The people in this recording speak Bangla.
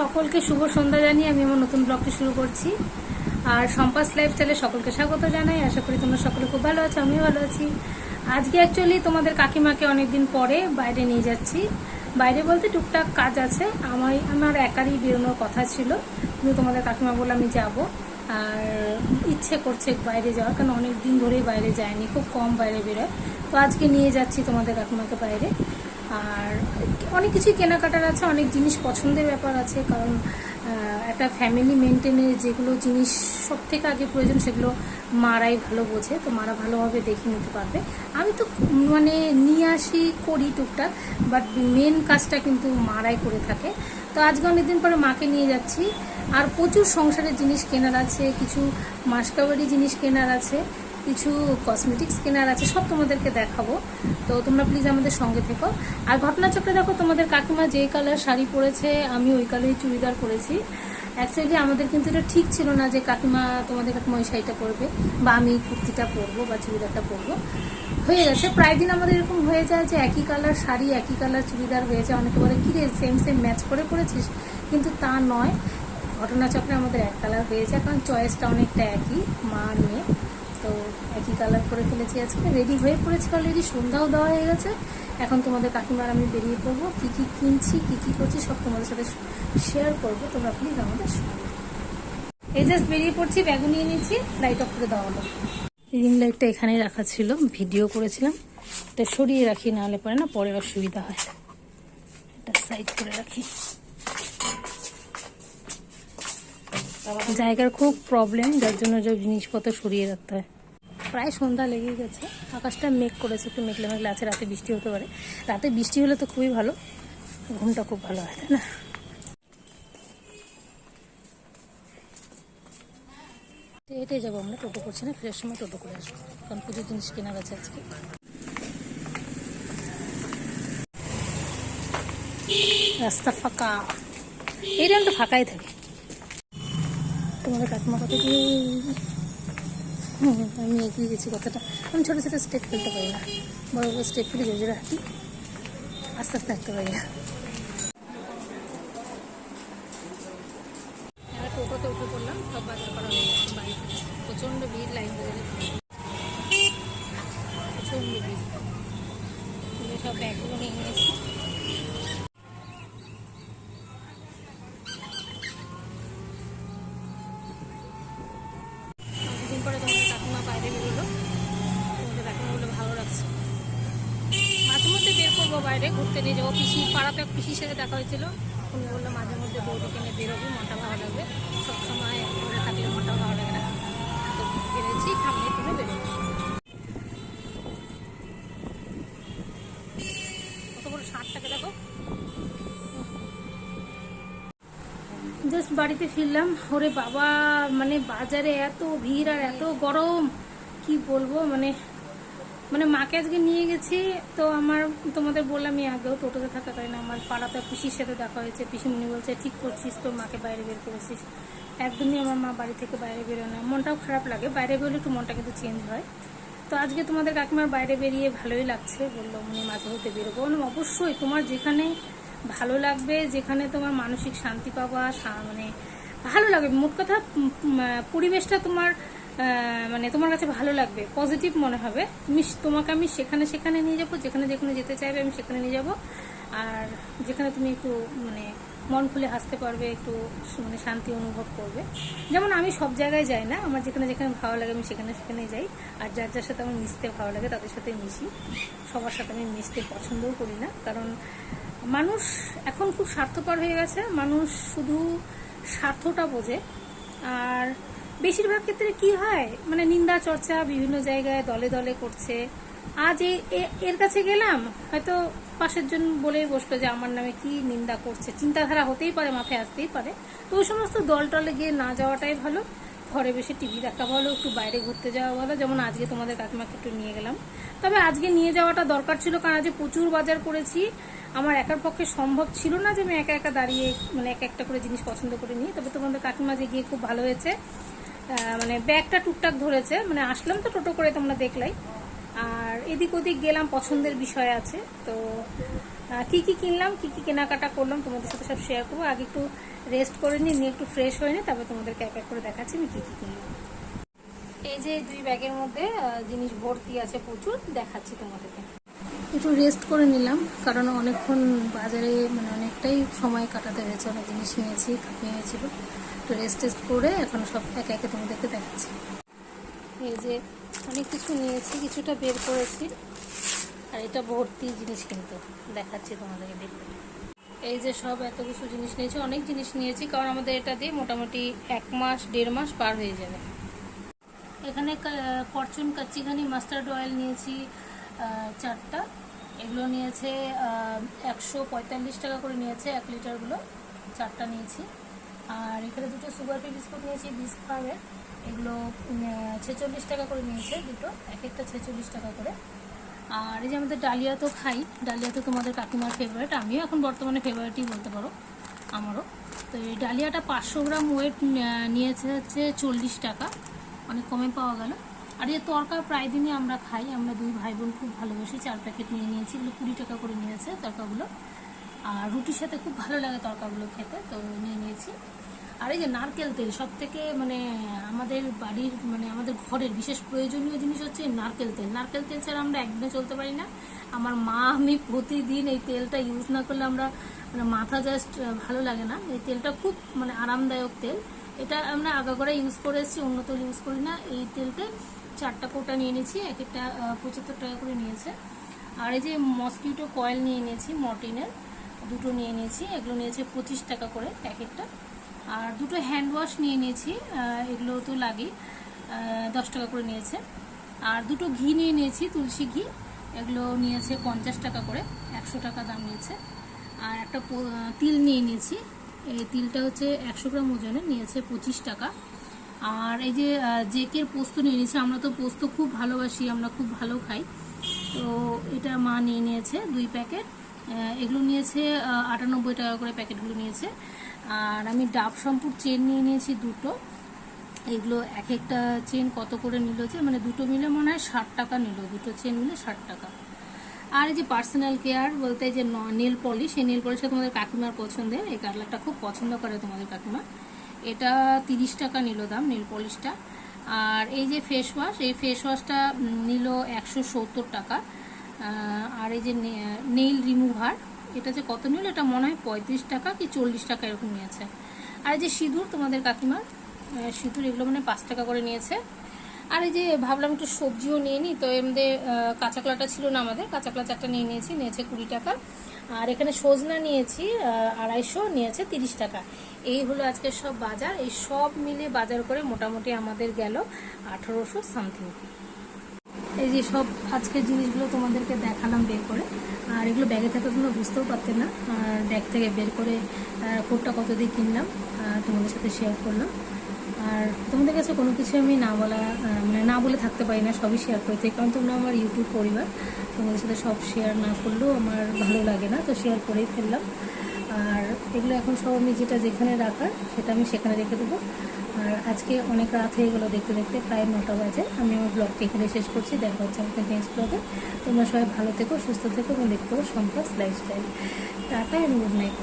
সকলকে শুভ সন্ধ্যা জানিয়ে আমি আমার নতুন ব্লগটি শুরু করছি। আর সম্পাস লাইফস্টাইলে সকলকে স্বাগত জানাই। আশা করি তোমরা সকলে খুব ভালো আছো, আমিও ভালো আছি। আজকে অ্যাকচুয়ালি তোমাদের কাকিমাকে অনেকদিন পরে বাইরে নিয়ে যাচ্ছি। বাইরে বলতে টুকটাক কাজ আছে। আমার আমার একারই বেরোনোর কথা ছিল। কিন্তু তোমাদের কাকিমা বলে আমি যাব। আর ইচ্ছে করছে বাইরে যাওয়ার, কারণ অনেক দিন ধরেই বাইরে যায়নি। খুব কম বাইরে বেরোয়। তো আজকে নিয়ে যাচ্ছি তোমাদের কাকিমাকে বাইরে। আর অনেক কিছুই কেনাকাটার আছে, অনেক জিনিস পছন্দের ব্যাপার আছে, কারণ একটা ফ্যামিলি মেনটেনের যেগুলো জিনিস সব থেকে আগে প্রয়োজন সেগুলো মারাই ভালো বোঝে, তো মারা ভালোভাবে দেখে নিতে পারবে। আমি তো মানে নিয়ে আসি, করি টুকটাক বাট মেন কাজটা কিন্তু মারাই করে থাকে। তো আজকে অনেকদিন পরে মাকে নিয়ে যাচ্ছি, আর প্রচুর সংসারের জিনিস কেনার আছে, কিছু মাসকাবারি জিনিস কেনার আছে কিছু কসমেটিক্স কেনার আছে, সব তোমাদেরকে দেখাবো। তো তোমরা প্লিজ আমাদের সঙ্গে থেকো। আর ঘটনাচক্রে দেখো, তোমাদের কাকিমা যে কালার শাড়ি পরেছে, আমি ওই কালারই চুড়িদার পরেছি। অ্যাকচুয়ালি আমাদের কিন্তু এটা ঠিক ছিল না যে কাকিমা, তোমাদের কাকিমা ওই শাড়িটা পরবে, বা আমি কুর্তিটা পরবো বা চুড়িদারটা পরবো। হয়ে গেছে। প্রায় দিন আমাদের এরকম হয়ে যায় যে একই কালার শাড়ি, একই কালার চুড়িদার হয়ে যায়। অনেকে বলে, কিরে সেম সেম ম্যাচ করে পরেছিস? কিন্তু তা নয়। ঘটনাচক্রে আমাদের এক কালার হয়ে যায়, কারণ চয়েসটা অনেকটা একই মা মেয়ে তো একই কালার করে ফেলেছি আজকে। রেডি হয়ে পড়েছি অলরেডি সন্ধ্যাও দেওয়া হয়ে গেছে। এখন তোমাদের কাকিমার আমি বেরিয়ে পড়ব। কী কী কিনছি, কী কী করছি, সব তোমাদের সাথে শেয়ার করব। তোমরা প্লিজ আমাদের এই জাস্ট বেরিয়ে পড়ছি ব্যাগও নিয়ে নিয়েছি লাইট অফ করে দেওয়া হলো। রিং লাইটটা এখানেই রাখা ছিল ভিডিও করেছিলাম। এটা সরিয়ে রাখি, নাহলে পরে না পরে অসুবিধা হয়। এটা সাইড করে রাখি। জায়গার খুব প্রবলেম যার জন্য যে জিনিসপত্র সরিয়ে রাখতে হয়। প্রায় সন্ধ্যা লেগে গেছে। আকাশটা মেঘ করেছে, একটু মেঘলে মেঘলে আছে, রাতে বৃষ্টি হতে পারে। রাতে বৃষ্টি হলে তো খুবই ভালো। ঘুমটা খুব ভালো হয়, তাই না? হেঁটে যাব আমরা, টোটো করছি না, ফেরার সময় টোটো করে আসব। কারণ প্রচুর জিনিস কেনার আছে আজকে। রাস্তা ফাঁকা। এই টাইমটা ফাঁকাই থাকে। তোমাদের কাকিমা কথা কি আমি এগিয়ে গেছি কথাটা। আমি ছোটো ছোটো স্টেপ ফেলতে পারি না। বড় বড় স্টেপ ফেলে জোরে জোরে আস্তে আস্তে হাঁটতে পারি না এবার টোটোতে উঠে পড়লাম সব বাজার করা হয়ে গেছে বাড়িতে প্রচণ্ড ভিড় লাইন ধরে প্রচণ্ড ভিড় তুলে সব ব্যাগগুলো নিয়ে নিয়েছি অনেকদিন পরে তোমাদের কাকিমা বাইরে বেরোলো তোমাদের কাকিমা বলে ভালো লাগছে মাঝে মধ্যে বের করব বাইরে ঘুরতে নিয়ে যাব। পিসি পাড়াতে পিসির সাথে দেখা হয়েছিল। উনি বলল, মাঝে মধ্যে বৌদিকে নিয়ে বেরোবি মনটা ভালো লাগবে। সবসময় ঘরে থাকলে মনটা ভালো লাগে না। তো বেরোচ্ছি, সামনে তুমি বেরোবো জাস্ট বাড়িতে ফিরলাম। ওরে বাবা মানে বাজারে এত ভিড় আর এত গরম। কি বলব মানে মানে মাকে আজকে নিয়ে গেছি, তো আমার, তোমাদের বললামই আগেও টোটোতে থাকা কারণে আমার পাড়াতে পিসির সাথে দেখা হয়েছে, পিসিমণি বলছে, ঠিক করছিস তোর মাকে বাইরে বের করেছিস। একদমই আমার মা বাড়ি থেকে বাইরে বেরোয় না, মনটাও খারাপ লাগে, বাইরে বেরোলে একটু মনটা কিন্তু চেঞ্জ হয়। তো আজকে তোমাদের কাকিমার বাইরে বেরিয়ে ভালোই লাগছে, বলল উনি মাঝে মধ্যে বেরোবো। বললাম, অবশ্যই, তোমার যেখানে ভালো লাগবে, যেখানে তোমার মানসিক শান্তি পাবা মানে ভালো লাগবে। মোট কথা পরিবেশটা তোমার মানে তোমার কাছে ভালো লাগবে পজিটিভ মনে হবে। তুমি তোমাকে আমি সেখানে সেখানে নিয়ে যাব, যেখানে যেখানে যেতে চাইবে আমি সেখানে নিয়ে যাব। আর যেখানে তুমি একটু মানে মন খুলে হাসতে পারবে, একটু মানে শান্তি অনুভব করবে। যেমন আমি সব জায়গায় যাই না, আমার যেখানে যেখানে ভালো লাগে আমি সেখানে সেখানে যাই। আর যার যার সাথে আমার মিশতে ভালো লাগে তাদের সাথে মিশি। সবার সাথে আমি মিশতে পছন্দও করি না, কারণ মানুষ এখন খুব স্বার্থপর হয়ে গেছে। মানুষ শুধু স্বার্থটা বোঝে। আর বেশিরভাগ ক্ষেত্রে কি হয়? মানে নিন্দা, চর্চা বিভিন্ন জায়গায় দলে দলে করছে। আজ এর কাছে গেলাম, হয়তো পাশের জন বলেই বসল যে, আমার নামে কি নিন্দা করছে? চিন্তাধারা হতেই পারে, মাথায় আসতেই পারে। তো ওই সমস্ত দল টলে গিয়ে না যাওয়াটাই ভালো। ঘরে বসে টিভি দেখা ভালো, একটু বাইরে ঘুরতে যাওয়া ভালো। যেমন আজকে তোমাদের কাকিমাকে একটু নিয়ে গেলাম। তবে আজকে নিয়ে যাওয়াটা দরকার ছিল, কারণ আজকে প্রচুর বাজার করেছি, আমার একার পক্ষে সম্ভব ছিল না যে আমি একা একা দাঁড়িয়ে মানে এক একটা করে জিনিস পছন্দ করে নিই। তবে তোমাদের কাকিমা যে গিয়ে খুব ভালো হয়েছে। মানে ব্যাগটা টুকটাক ধরেছে। মানে আসলাম তো টোটো করে তোমরা দেখলাই। আর এদিক ওদিক গেলাম, পছন্দের বিষয় আছে। তো কি কি কিনলাম, কি কি কেনাকাটা করলাম, তোমাদের সাথে সব শেয়ার করব। আগে একটু রেস্ট করে নিই, নিয়ে একটু ফ্রেশ হয়ে নিই, তারপর তোমাদেরকে এক এক করে দেখাচ্ছি আমি কী কী কিনলাম। এই যে দুই ব্যাগের মধ্যে জিনিস ভর্তি আছে প্রচুর, দেখাচ্ছি তোমাদেরকে। একটু রেস্ট করে নিলাম, কারণ অনেকক্ষণ বাজারে মানে অনেকটাই সময় কাটাতে হয়েছে, অনেক জিনিস নিয়েছি নিয়েছিল। একটু রেস্ট টেস্ট করে এখন সব একে একে তোমাদেরকে দেখাচ্ছি। এই যে অনেক কিছু নিয়েছি, কিছুটা বের করেছি, আর এটা ভর্তি জিনিস কিন্তু দেখাচ্ছি তোমাদেরকে করে এই যে সব এত কিছু জিনিস নিয়েছি, অনেক জিনিস নিয়েছি, কারণ আমাদের এটা দিয়ে মোটামুটি এক মাস, দেড় মাস পার হয়ে যাবে। এখানে ফরচুন কাচ্চিঘানি মাস্টার্ড অয়েল নিয়েছি চারটা। এগুলো নিয়েছে একশো পঁয়তাল্লিশ টাকা করে নিয়েছে এক লিটারগুলো। চারটা নিয়েছি। আর এখানে দুটো সুগার ফ্রি বিস্কুট নিয়েছি বিস্ক ফার্মের এগুলো ছেচল্লিশ টাকা করে নিয়েছে দুটো, এক একটা ছেচল্লিশ টাকা করে। আর এই যে আমাদের ডালিয়া তো খাই, ডালিয়া তো তোমাদের কাকিমার ফেভারিট আমিও এখন বর্তমানে ফেভারিটই বলতে পারো, আমারও। তো এই ডালিয়াটা পাঁচশো গ্রাম ওয়েট নিয়েছে হচ্ছে চল্লিশ টাকা, অনেক কমে পাওয়া গেল। আর এই তরকা প্রায় দিনই আমরা খাই। আমরা দুই ভাই বোন খুব ভালোবাসি চার প্যাকেট নিয়ে নিয়েছি। এগুলো কুড়ি টাকা করে নিয়েছে তরকাগুলো। আর রুটির সাথে খুব ভালো লাগে তরকাগুলো খেতে, তো নিয়ে নিয়েছি। আর এই যে নারকেল তেল সব থেকে মানে আমাদের বাড়ির মানে আমাদের ঘরের বিশেষ প্রয়োজনীয় জিনিস হচ্ছে নারকেল তেল। নারকেল তেল ছাড়া আমরা একদিনে চলতে পারি না। আমার মা, আমি প্রতিদিন এই তেলটা ইউজ না করলে আমরা মানে মাথা জাস্ট ভালো লাগে না। এই তেলটা খুব মানে আরামদায়ক তেল। এটা আমরা আগাগোড়া ইউজ করে এসেছি, অন্য তেল ইউজ করি না। এই তেলতে চারটা কোটা নিয়ে নিয়েছি, এক একটা পঁচাত্তর টাকা করে নিয়েছে। আর এই যে মসকিউটো কয়েল নিয়ে নিয়েছি মর্টিনের দুটো নিয়ে নিয়েছি, এগুলো নিয়েছে পঁচিশ টাকা করে প্যাকেটটা। আর দুটো হ্যান্ড ওয়াশ নিয়ে নিয়েছি এগুলো তো লাগে দশ টাকা করে নিয়েছে। আর দুটো ঘি নিয়ে নিয়েছি, তুলসী ঘি, এগুলো নিয়েছে পঞ্চাশ টাকা করে একশো টাকা দাম নিয়েছে। আর একটা তিল নিয়ে নিয়েছি, এই তিলটা হচ্ছে একশো গ্রাম ওজনে নিয়েছে পঁচিশ টাকা আর এই যে জেকের পোস্ত নিয়ে নিয়েছে, আমরা তো পোস্ত খুব ভালোবাসি, আমরা খুব ভালো খাই। তো এটা মা নিয়ে নিয়েছে দুই প্যাকেট। এগুলো নিয়েছে আটানব্বই টাকা করে প্যাকেটগুলো নিয়েছে। আর আমি ডাব শ্যাম্পুর চেন নিয়ে নিয়েছি দুটো। এগুলো এক একটা চেন কত করে নিল যে মানে দুটো মিলে মনে হয় ষাট টাকা নিল, দুটো চেন মিলে ষাট টাকা। আর এই যে পার্সোনাল কেয়ার বলতে যে নেল পলিশ এই নেল পলিশটা তোমাদের কাকিমার পছন্দের, এই কালারটা খুব পছন্দ করে তোমাদের কাকিমা। এটা তিরিশ টাকা নিল দাম, নীল পলিশটা। আর এই যে ফেস ওয়াশ এই ফেস ওয়াশটা নিল একশো সত্তর টাকা। আর এই যে নেইল রিমুভার এটা যে কত নিল, এটা মনে হয় পঁয়ত্রিশ টাকা কি চল্লিশ টাকা এরকম নিয়েছে। আর এই যে সিঁদুর তোমাদের কাকিমার সিঁদুর এগুলো মানে পাঁচ টাকা করে নিয়েছে। আর এই যে ভাবলাম একটু সবজিও নিয়ে নিই, তো এমনি কাঁচা কলাটা ছিল না আমাদের কাঁচা কলা চারটা নিয়ে নিয়েছি, নিয়েছে কুড়ি টাকা। আর এখানে সজনা নিয়েছি আড়াইশো, নিয়েছে তিরিশ টাকা। এই হলো আজকে সব বাজার, এই সব মিলে বাজার করে মোটামুটি আমাদের গেল আঠারোশো সামথিং এই যে সব আজকের জিনিসগুলো তোমাদেরকে দেখালাম বের করে। আর এগুলো ব্যাগে থাকা তোমরা বুঝতেও পারতে না। ব্যাগ থেকে বের করে কোটটা কত দিয়ে কিনলাম তোমাদের সাথে শেয়ার করলাম। আর তোমাদের কাছে কোনো কিছু আমি না বলা মানে না বলে থাকতে পারি না, সবই শেয়ার করতে কারণ তোমরা আমার ইউটিউব পরিবার। তোমাদের সাথে সব শেয়ার না করলেও আমার ভালো লাগে না, তো শেয়ার করেই ফেললাম। আর এগুলো এখন সব আমি যেটা যেখানে রাখার, সেটা আমি সেখানে রেখে দেবো। আর আজকে অনেক রাত হয়ে গেলো দেখতে দেখতে, প্রায় নটা বাজে। আমি আমার ব্লগটা এখানে শেষ করছি, দেখা হচ্ছে আমাকে নেক্সট ব্লগে তোমরা সবাই ভালো থেকো, সুস্থ থেকো, এবং দেখতে পাবো Sampa's lifestyle tata and good night